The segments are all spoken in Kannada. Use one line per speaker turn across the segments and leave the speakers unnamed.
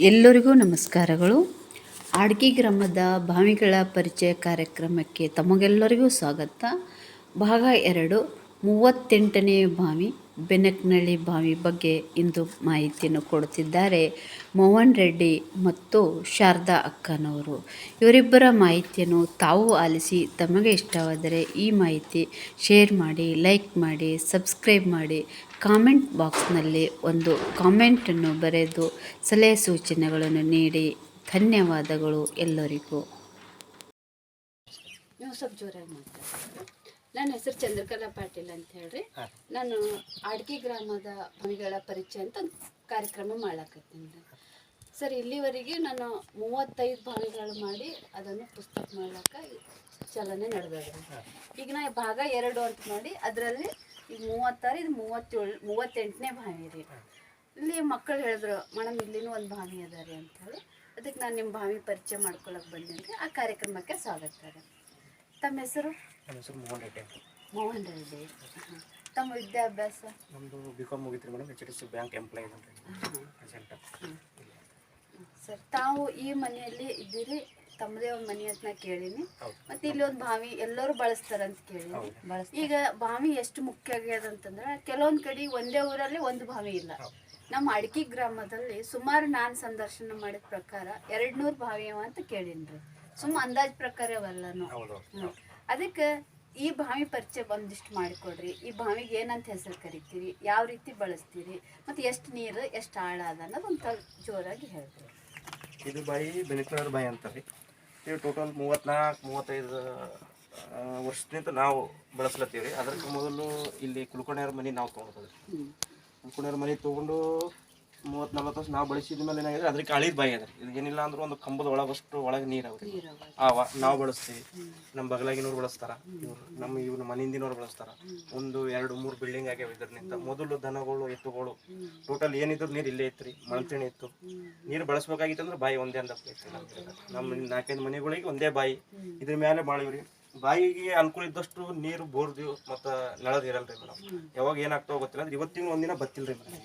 ಎಲ್ಲರಿಗೂ ನಮಸ್ಕಾರಗಳು. ಆಡ್ಗಿ ಗ್ರಾಮದ ಭಾವಿಗಳ ಪರಿಚಯ ಕಾರ್ಯಕ್ರಮಕ್ಕೆ ತಮಗೆಲ್ಲರಿಗೂ ಸ್ವಾಗತ. ಭಾಗ ಎರಡು ಮೂವತ್ತೆಂಟನೇ ಬಾವಿ ಬೆನಕನಳ್ಳಿ ಬಾವಿ ಬಗ್ಗೆ ಇಂದು ಮಾಹಿತಿಯನ್ನು ಕೊಡುತ್ತಿದ್ದಾರೆ ಮೋಹನ್ ರೆಡ್ಡಿ ಮತ್ತು ಶಾರದಾ ಅಕ್ಕನವರು. ಇವರಿಬ್ಬರ ಮಾಹಿತಿಯನ್ನು ತಾವು ಆಲಿಸಿ ತಮಗೆ ಇಷ್ಟವಾದರೆ ಈ ಮಾಹಿತಿ ಶೇರ್ ಮಾಡಿ, ಲೈಕ್ ಮಾಡಿ, ಸಬ್ಸ್ಕ್ರೈಬ್ ಮಾಡಿ. ಕಾಮೆಂಟ್ ಬಾಕ್ಸ್ನಲ್ಲಿ ಒಂದು ಕಾಮೆಂಟನ್ನು ಬರೆದು ಸಲಹೆ ಸೂಚನೆಗಳನ್ನು ನೀಡಿ. ಧನ್ಯವಾದಗಳು ಎಲ್ಲರಿಗೂ. ನನ್ನ ಹೆಸರು ಚಂದ್ರಕಲಾ ಪಾಟೀಲ್ ಅಂತ ಹೇಳ್ರಿ. ನಾನು ಆಡ್ಗಿ ಗ್ರಾಮದ ಭವಿಗಳ ಪರಿಚಯ ಅಂತ ಒಂದು ಕಾರ್ಯಕ್ರಮ ಮಾಡಾಕತ್ತೀನಿ ರೀ ಸರ್ ಇಲ್ಲಿವರೆಗೆ ನಾನು ಮೂವತ್ತೈದು ಭಾವಿಗಳು ಮಾಡಿ ಅದನ್ನು ಪುಸ್ತಕ ಮಾಡ್ಲಾಕ ಚಲನೆ ನಡೆದಿದೆ ಈಗ ನಾ ಭಾಗ ಎರಡು ಅಂತ ಮಾಡಿ ಅದರಲ್ಲಿ ಈಗ ಮೂವತ್ತಾರು ಇದು ಮೂವತ್ತೇಳು ಮೂವತ್ತೆಂಟನೇ ಭಾವಿ ರೀ. ಇಲ್ಲಿ ಮಕ್ಕಳು ಹೇಳಿದ್ರು ಮೇಡಮ್ ಇಲ್ಲಿನೂ ಒಂದು ಭಾವಿ ಅದ ರೀ ಅಂತ ಹೇಳಿ. ಅದಕ್ಕೆ ನಾನು ನಿಮ್ಮ ಭಾವಿ ಪರಿಚಯ ಮಾಡ್ಕೊಳಕ್ಕೆ ಬಂದೀನಿ ರೀ. ಆ ಕಾರ್ಯಕ್ರಮಕ್ಕೆ ಸ್ವಾಗತ ರೀ. ತಮ್ಮ ಹೆಸರು?
ನನ್ನ ಹೆಸರು ಮೋಹನ್ ರೆಡ್ಡಿ ಅಂತ.
ಮೋಹನ್ ರೆಡ್ಡಿ. ತಮ್ಮ ವಿದ್ಯಾಭ್ಯಾಸ?
ನಮ್ಮದು B com ಮುಗಿತ್ರಿ madam H D C bank employee ಅಂತ
ಸರ್ ತಾವು ಈ ಮನೆಯಲ್ಲಿ ಇದ್ದೀರಿ ತಮ್ಮದೇ ಒಂದು ಮನೆ ಅಂತ ನಾ ಕೇಳೀನಿ. ಮತ್ತೆ ಇಲ್ಲಿ ಒಂದು ಬಾವಿ ಎಲ್ಲರೂ ಬಳಸ್ತಾರಂತ ಕೇಳೀನಿ.
ಹೌದು.
ಈಗ ಬಾವಿ ಎಷ್ಟು ಮುಖ್ಯ ಆಗ್ಯದ ಅಂತಂದ್ರೆ ಕೆಲವೊಂದು ಕಡೆ ಒಂದೇ ಊರಲ್ಲಿ ಒಂದು ಬಾವಿ ಇಲ್ಲ. ನಮ್ಮ ಅಡಕಿ ಗ್ರಾಮದಲ್ಲಿ ಸುಮಾರು ನಾನು ಸಂದರ್ಶನ ಮಾಡಿದ ಪ್ರಕಾರ ಎರಡು ನೂರು ಬಾವಿ ಅವ ಅಂತ ಕೇಳೀನಿ ಸುಮ್ಮ ಅಂದಾಜ್ ಪ್ರಕಾರವಲ್ಲ ಅದಕ್ಕೆ ಈ ಬಾವಿ ಪರಿಚಯ ಒಂದಿಷ್ಟು ಮಾಡಿಕೊಡ್ರಿ. ಈ ಬಾವಿಗೆ ಏನಂತ ಹೆಸರು ಕರಿತೀರಿ ಯಾವ ರೀತಿ ಬಳಸ್ತೀರಿ ಮತ್ತು ಎಷ್ಟು ನೀರು ಎಷ್ಟು ಆಳ ಅದ ಅನ್ನೋದು ಒಂದು ಜೋರಾಗಿ ಹೇಳ್ತೀರಿ
ಇದು ಬಾಯಿ ಬೆನಿಕ್ನವ್ರ ಬಾಯಿ ಅಂತಾರೆ. ಇದು ಟೋಟಲ್ ಮೂವತ್ನಾಲ್ಕು ಮೂವತ್ತೈದು ವರ್ಷದಿಂದ ನಾವು ಬಳಸ್ಲತ್ತೀವಿ ರೀ ಅದಕ್ಕೆ ಮೊದಲು ಇಲ್ಲಿ ಕುಲ್ಕೊಂಡ್ಯಾರ ಮನೆ ನಾವು ತೊಗೊಂಡ್ರಿ ಕುಲ್ಕೊಂಡ್ಯಾರ ಮನೆ ತೊಗೊಂಡು ಮೂವತ್ತು ನಲ್ವತ್ತು ವರ್ಷ ನಾವು ಬಳಸಿದ ಮೇಲೆ ಏನಾಗಿದೆ? ಅದಕ್ಕೆ ಅಳಿದ ಬಾಯಿ ಅದ ಇದು ಏನಿಲ್ಲ ಅಂದ್ರೆ ಒಂದು ಕಂಬದ ಒಳಗಷ್ಟು ಒಳಗೆ ನೀರು ಅವ್ರಿ ಆವ ನಾವು ಬಳಸ್ತೀವಿ. ನಮ್ಮ ಬಗಲಾಗಿನವ್ರು ಬಳಸ್ತಾರ. ಇವ್ರು ನಮ್ಮ ಇವ್ರು ಮನೆಯಿಂದಿನವ್ರು ಬಳಸ್ತಾರ. ಒಂದು ಎರಡು ಮೂರು ಬಿಲ್ಡಿಂಗ್ ಆಗ್ಯಾವ ಇದ್ರನಿಂದ ಮೊದಲು ದನಗಳು ಎತ್ತುಗಳು ಟೋಟಲ್ ಏನಿದ್ರು ನೀರು ಇಲ್ಲೇ ಇತ್ತು ಮಣ್ತಿಣಿ ಇತ್ತು. ನೀರು ಬಳಸ್ಬೇಕಾಗಿತ್ತು ಅಂದ್ರೆ ಬಾಯಿ ಒಂದೇ ಅಂದ ನಮ್ಮ ನಾಲ್ಕೈದು ಮನೆಗಳಿಗೆ ಒಂದೇ ಬಾಯಿ. ಇದ್ರ ಮೇಲೆ ಬಾಳಿವ್ರಿ. ಬಾಯಿಗೆ ಅನುಕೂಲ ಇದ್ದಷ್ಟು ನೀರು, ಬೋರ್ದು ಮತ್ತು ನಳದ್ ಇರಲ್ರಿ ಮೇಡಮ್ ಯಾವಾಗ ಏನಾಗ್ತಾವ ಗೊತ್ತಿಲ್ಲ, ಅಂದ್ರೆ ಇವತ್ತಿನ ಒಂದಿನ ಬತ್ತಿಲ್ರಿ ಮೇಡಮ್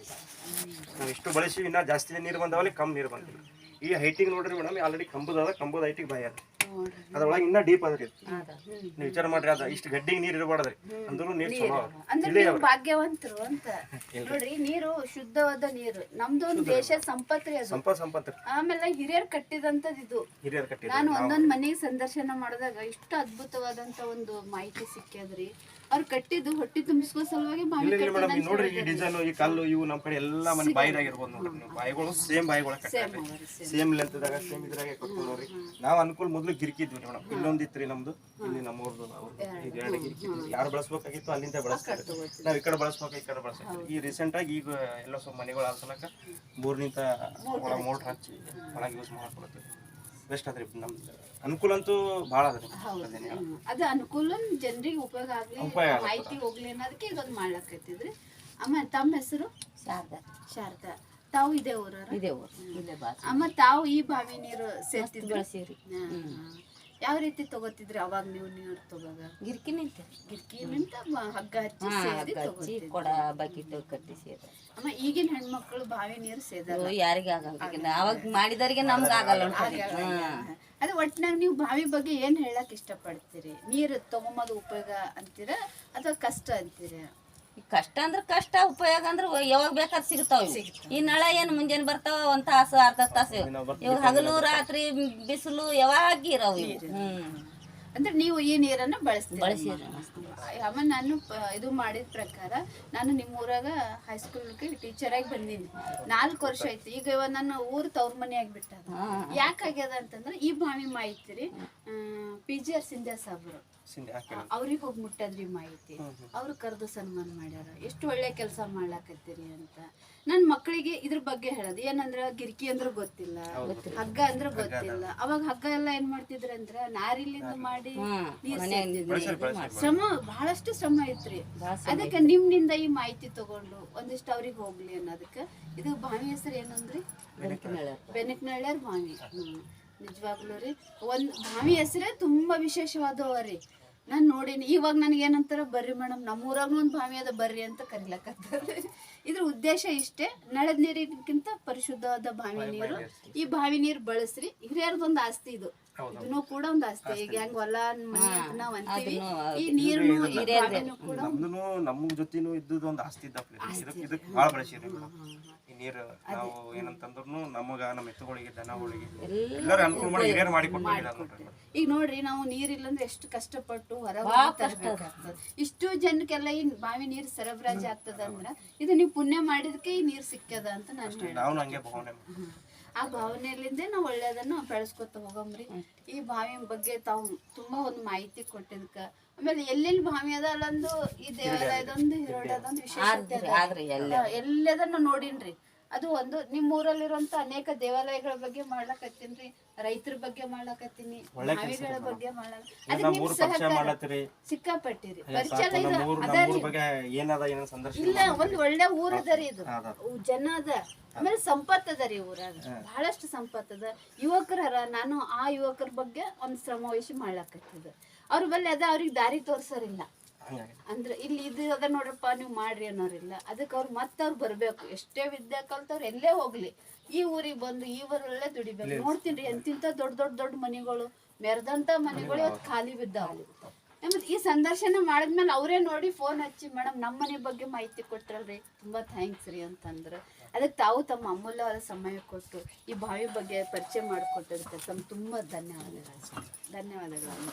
ನಾವು ಇಷ್ಟು ಬಳಸಿ ಇನ್ನ ಜಾಸ್ತಿ ನೀರು ಬಂದವಲ್ಲಿ ಕಮ್ಮಿ ನೀರು ಬಂದಿಲ್ಲ. ಈ ಹೈಟಿಗೆ ನೋಡ್ರಿ ಮೇಡಮ್ ಆಲ್ರೆಡಿ ಕಂಬದ ಕಂಬದ ಹೈಟಿಗೆ ಬಾಯಿ ಅದ. ಅದ್ರೊಳಗೆ ಇನ್ನ ಡೀಪ್ ಅದ್ರಿ ನೀವು ವಿಚಾರ ಮಾಡ್ರಿ ಅದ ಇಷ್ಟು ಗಡ್ಡಿಗೆ ನೀರು ಇರಬಾರ್ದ್ರಿ ಅಂದ್ರೂ ನೀರು ಚಲೋ
ಅಂದ್ರೆ ನೀವು ಭಾಗ್ಯವಂತರು ಅಂತ. ನೋಡ್ರಿ ನೀರು ಶುದ್ಧವಾದ ನೀರು. ನಮ್ದು ಒಂದು ದೇಶ ಸಂಪತ್ರಿ ಅದು.
ಸಂಪತ್ ಸಂಪತ್ ರೀ.
ಆಮೇಲೆ ಹಿರಿಯರ್ ಕಟ್ಟಿದಂತದ್ ಇದು.
ಹಿರಿಯರು ಕಟ್ಟಿದ
ನಾನು ಒಂದೊಂದ್ ಮನೆಗೆ ಸಂದರ್ಶನ ಮಾಡಿದಾಗ ಇಷ್ಟು ಅದ್ಭುತವಾದಂತ ಒಂದು ಮಾಹಿತಿ ಸಿಕ್ಕ್ಯದ್ರಿ. ಅವ್ರು ಕಟ್ಟಿದ್ದು ಹೊಟ್ಟಿ ತುಂಬಿಸುವ ಸಲುವಾಗಿ
ಇಲ್ಲ ಇಲ್ಲ ಮೇಡಮ್ ನೋಡ್ರಿ ಈ ಡಿಸೈನ್ ಈ ಕಲ್ಲು ಇವು ನಮ್ಮ ಕಡೆ ಎಲ್ಲಾ ಮನೆ ಬಾಯಿದಾಗ ಇರ್ಬೋದು ನೋಡ್ರಿ ನೀವು. ಬಾಯಿಗಳು ಸೇಮ್ ಬಾಯಿಗಳ ಸೇಮ್ ಲೆಂತ್ದಾಗ ಸೇಮ್ ಇದ್ರಾಗೆ ಕಟ್ಕೊಂಡು ನೋಡ್ರಿ. ನಾವು ಅನುಕೂಲ ಮೊದಲು ಗಿರ್ಕಿದ್ವಿ ಮೇಡಮ್. ಇಲ್ಲೊಂದು ಇತ್ರಿ ನಮ್ದು. ಇಲ್ಲಿ ನಮ್ಮೂರ್ದು ಇದು ಎರಡು ಗಿರ್ಕಿ ಯಾರು ಬಳಸ್ಬೇಕಾಗಿತ್ತು ಅಲ್ಲಿಂದ ಬಳಸ್ತಾರೆ. ನಾವು ಈ ಕಡೆ ಬಳಸ್ಬೇಕು ಈ ಕಡೆ ಬಳಸ್ತೀವಿ ಈ ರೀಸೆಂಟ್ ಆಗಿ ಈಗ ಎಲ್ಲ ಸ್ವಲ್ಪ ಮನೆಗಳು ಆಲ್ಸಲಕ ಬೋರ್ನಿಂದ ಒಳಗೆ ಮೋಟ್ರ್ ಹಚ್ಚಿ ಒಳಗೆ ಯೂಸ್ ಮಾಡ್ಕೊಳತ್ತೀವಿ. ಬೆಸ್ಟ್ ಅದ್ರಿ ನಮ್ದು. ಅನುಕೂಲ ಅಂತೂ ಭಾಳ ಅದ್ರಿ
ಅದ ಅನುಕೂಲ ಜನರಿಗೆ ಉಪಯೋಗ ಆಗ್ಲಿ
ಉಪಯೋಗ
ಮಾಹಿತಿ ಹೋಗ್ಲಿ ಅನ್ನೋದಕ್ಕೆ ಇದೊಂದು ಮಾಡ್ಲಕತ್ತಿದ್ರಿ. ಅಮ್ಮ ತಮ್ಮ ಹೆಸರು?
ಶಾರದಾ.
ಶಾರದಾ. ತಾವು ಇದೇ ಊರ.
ಇದೆ ಊರು
ಅಮ್ಮ ತಾವು ಈ ಬಾವಿ ನೀರು ಸೇರ್ತಿದ್ರು?
ಬಳಸಿರಿ
ಯಾವ ರೀತಿ ತಗೋತಿದ್ರಿ ಅವಾಗ ನೀವು ನೀರು ತಗೋಗ
ಗಿರ್ಕಿ ನಿಂತ.
ಗಿರ್ಕಿ ನಿಂತ ಹಗ್ಗ ಹಚ್ಚಿ ಸೇದಿ
ಕೊಡ ಬಕೆಟ್ ಕಟ್ಟಿ ಸೇದ.
ಅಮ್ಮ ಈಗಿನ ಹೆಣ್ಮಕ್ಳು ಬಾವಿ ನೀರು ಸೇದಲ್ಲ?
ಯಾರಿಗೆ ಆಗಲ್ಲ. ಅವಾಗ ಮಾಡಿದವರಿಗೆ ನಮ್ಗೆ ಆಗಲ್ಲ.
ಅದು ಒಟ್ನಾಗ ನೀವು ಬಾವಿ ಬಗ್ಗೆ ಏನ್ ಹೇಳಕ್ ಇಷ್ಟಪಡ್ತೀರಿ? ನೀರು ತಗೊಂಬೋದು ಉಪಯೋಗ ಅಂತೀರ ಅಥವಾ ಕಷ್ಟ ಅಂತೀರ?
ಕಷ್ಟ ಅಂದ್ರೆ ಕಷ್ಟ ಉಪಯೋಗ ಅಂದ್ರೆ ಯಾವಾಗ ಬೇಕಾದ್ರೆ ಸಿಗ್ತಾವ. ಈ ನಳ ಏನು ಮುಂಜಾನೆ ಬರ್ತಾವ ಒಂದ್ ತಾಸು ಅರ್ಧ ತಾಸು. ಇವಾಗ ಹಗಲು ರಾತ್ರಿ ಬಿಸಿಲು ಯಾವಾಗ ಇರವು ಹ್ಮ್.
ಅಂದ್ರೆ ನೀವು ಈ ನೀರನ್ನ ಬಳಸ್ತೀರಿ?
ಬಳಸಿ
ಅಮ್ಮ ನಾನು ಇದು ಮಾಡಿದ ಪ್ರಕಾರ ನಾನು ನಿಮ್ಮ ಊರಾಗ ಹೈಸ್ಕೂಲ್ಗೆ ಟೀಚರ್ ಆಗಿ ಬಂದೀನಿ. ನಾಲ್ಕು ವರ್ಷ ಆಯ್ತು. ಈಗ ಇವಾಗ ನನ್ನ ಊರು ತವ್ರ ಮನೆ ಆಗ್ಬಿಟ್ಟದ. ಯಾಕಾಗ್ಯದ ಅಂತಂದ್ರೆ ಈ ಬಾವಿ ಮಾಹಿತಿ ಪಿ ಜಿ ಆರ್ ಸಿಂಧ್ಯಾ ಸಾಬ್ರು ಅವ್ರಿಗೆ ಹೋಗಿ ಮುಟ್ಟದ್ರಿ ಮಾಹಿತಿ. ಅವ್ರು ಕರೆದು ಸನ್ಮಾನ ಮಾಡ್ಯಾರ. ಎಷ್ಟು ಒಳ್ಳೆ ಕೆಲಸ ಮಾಡ್ಲಾಕತ್ತೀರಿ ಅಂತ. ನನ್ನ ಮಕ್ಕಳಿಗೆ ಇದ್ರ ಬಗ್ಗೆ ಹೇಳೋದು. ಏನಂದ್ರ ಗಿರ್ಕಿ ಅಂದ್ರೆ ಗೊತ್ತಿಲ್ಲ. ಹಗ್ಗ ಅಂದ್ರೆ ಗೊತ್ತಿಲ್ಲ. ಅವಾಗ ಹಗ್ಗ ಎಲ್ಲ ಏನ್ ಮಾಡ್ತಿದ್ರ ಅಂದ್ರ ನಾರಿಲಿಂದ ಮಾಡಿ. ಶ್ರಮ ಬಹಳಷ್ಟು ಶ್ರಮ ಐತ್ರಿ ಅದಕ್ಕೆ ನಿಮ್ನಿಂದ ಈ ಮಾಹಿತಿ ತಗೊಂಡು ಒಂದಿಷ್ಟು ಅವ್ರಿಗೆ ಹೋಗ್ಲಿ ಅನ್ನೋದಕ್ಕೆ. ಇದು ಬಾವಿ ಹೆಸರು ಏನಂದ್ರಿ? ಬೆನಕನಳ್ಳ್ಯಾರ ಬಾವಿ ನಿಜವಾಗ್ಲೂ ರೀ. ಒಂದ್ ಬಾವಿ ಹೆಸರೇ ತುಂಬಾ ವಿಶೇಷವಾದವ ರೀ. ನಾನು ನೋಡೀನಿ. ಇವಾಗ ನನಗೆ ಏನಂತಾರ ಬರ್ರಿ ಮೇಡಮ್ ನಮ್ಮೂರಾಗೂ ಒಂದು ಬಾವಿ ಅದ ಬರ್ರಿ ಅಂತ ಕರಿಲಕತ್ತಾರೆ ಇದ್ರ ಉದ್ದೇಶ ಇಷ್ಟೇ ನಳದ ನೀರಿಗಿಂತ ಪರಿಶುದ್ಧವಾದ ಬಾವಿ ನೀರು. ಈ ಬಾವಿ ನೀರು ಬಳಸ್ರಿ. ಹಿರಿಯರದೊಂದು ಆಸ್ತಿ ಇದು. ಇದನ್ನು ಕೂಡ ಒಂದು ಆಸ್ತಿ. ಈಗ ಹೆಂಗ್ ಹೊಲ ಮನೆ ನಾವ್ ಅಂತೀವಿ ಈ ನೀರು ಬಾವಿನೂ ಕೂಡ
ನಮ್ಮ ಜೊತೆನೂ ಇದ್ದುದು ಒಂದು ಆಸ್ತಿ ಇದ್ದಪ್ಪ ಇದಕ್ಕೆ ಇದಕ್ಕೆ ಭಾಳ ಬಳಸಿರಿ ಈ ನೀರು ನಾವು ಏನಂತಂದ್ರು ನಮಗ ನಮ್ಮ ಎತ್ತುಗಳಿಗೆ ದನಗಳಿಗೆ ಎಲ್ಲರೂ ಅನುಕೂಲ ಮಾಡಿ ಹಿರಿಯರು ಮಾಡಿ ಕೊಟ್ಟಿಲ್ಲ
ಈಗ ನೋಡ್ರಿ ನಾವು ನೀರಿಲ್ಲಂದ್ರೆ ಎಷ್ಟು ಕಷ್ಟಪಟ್ಟು ಇಷ್ಟು ಜನಕ್ಕೆಲ್ಲ ಈ ಬಾವಿ ನೀರು ಸರಬರಾಜು ಆಗ್ತದ ಅಂದ್ರ ಇದು ನೀವು ಪುಣ್ಯ ಮಾಡಿದಕ್ಕೆ ಈ ನೀರು ಸಿಕ್ಕದ ಅಂತ ನಾನು. ಆ ಭಾವನೆಯಲ್ಲಿಂದ ನಾವು ಒಳ್ಳೇದನ್ನ ಬೆಳೆಸ್ಕೊತ ಹೋಗಮ್ರಿ. ಈ ಬಾವಿ ಬಗ್ಗೆ ತಾವು ತುಂಬಾ ಒಂದು ಮಾಹಿತಿ ಕೊಟ್ಟಿದ್ಕ ಆಮೇಲೆ ಎಲ್ಲೆಲ್ಲಿ ಬಾವಿ ಅದ ಅಲ್ಲೊಂದು ಈ ದೇವಾಲಯದೊಂದು ಹಿರೋಡದೊಂದು ವಿಶೇಷತೆ ಎಲ್ಲದನ್ನ ನೋಡಿನ್ರಿ. ಅದು ಒಂದು ನಿಮ್ಮ ಊರಲ್ಲಿರುವಂತ ಅನೇಕ ದೇವಾಲಯಗಳ ಬಗ್ಗೆ ಮಾಡ್ಲಕತ್ತೀನಿ ರೈತರ ಬಗ್ಗೆ ಮಾಡ್ಲಕತ್ತೀನಿ ಬಾವಿಗಳ ಬಗ್ಗೆ ಮಾಡ್ಲಕ ಅದಕ್ಕೆ
ನಮ್ಮ
ನಿಮ್
ಊರ್ ಪರಿಚಯ
ಸಹಕಾರ
ಮಾಡ್ಲತ್ತೀರಿ.
ಸಿಕ್ಕಾಪಟ್ಟಿರಿ. ಇಲ್ಲ ಒಂದ್ ಒಳ್ಳೆ ಊರ್ ಅದರಿ ಇದು. ಜನ ಅದ. ಆಮೇಲೆ ಸಂಪತ್ ಅದರಿ ರೀ ಊರಾಗ ಬಹಳಷ್ಟು ಸಂಪತ್ ಅದ. ಯುವಕರ ನಾನು ಆ ಯುವಕರ ಬಗ್ಗೆ ಒಂದ್ ಶ್ರಮವಹಿಸಿ ವಹಿಸಿ ಮಾಡ್ಲಾಕತ್ತಿದ್ದ. ಅವ್ರ ಬಲ್ಲಿ ಅದ ಅವ್ರಿಗೆ ದಾರಿ ತೋರ್ಸೋರಿಲ್ಲ. ಅಂದ್ರೆ ಇಲ್ಲಿ ಇದು ಅದ ನೋಡ್ರಪ್ಪ ನೀವು ಮಾಡ್ರಿ ಅನ್ನೋರಿಲ್ಲ. ಅದಕ್ಕೆ ಅವ್ರು ಮತ್ತವ್ರು ಬರ್ಬೇಕು. ಎಷ್ಟೇ ವಿದ್ಯೆ ಕಲ್ತವ್ರು ಎಲ್ಲೇ ಹೋಗ್ಲಿ. ಈ ಊರಿಗೆ ಬಂದು ಈ ಊರಲ್ಲೇ ದುಡಿಬೇಕು. ನೋಡ್ತೀನಿ ಎಂತಿಂತ ದೊಡ್ಡ ದೊಡ್ಡ ದೊಡ್ಡ ಮನೆಗಳು ಮೆರೆದಂತ ಮನೆಗಳು ಇವತ್ತು ಖಾಲಿ ಬಿದ್ದಾವ ಮತ್ತೆ ಈ ಸಂದರ್ಶನ ಮಾಡಿದ್ಮೇಲೆ ಅವರೇ ನೋಡಿ ಫೋನ್ ಹಚ್ಚಿ ಮೇಡಮ್ ನಮ್ಮ ಮನೆ ಬಗ್ಗೆ ಮಾಹಿತಿ ಕೊಟ್ರಲ್ರಿ. ತುಂಬಾ ಥ್ಯಾಂಕ್ಸ್ ರೀ ಅಂತಂದ್ರು. ಅದಕ್ಕೆ ತಾವು ತಮ್ಮ ಅಮೂಲ್ಯವಾದ ಸಮಯ ಕೊಟ್ಟು ಈ ಬಾವಿ ಬಗ್ಗೆ ಪರಿಚಯ ಮಾಡಿಕೊಟ್ಟಿರ್ತಾರೆ ತಮ್ಮ ತುಂಬಾ ಧನ್ಯವಾದಗಳು. ಧನ್ಯವಾದಗಳು.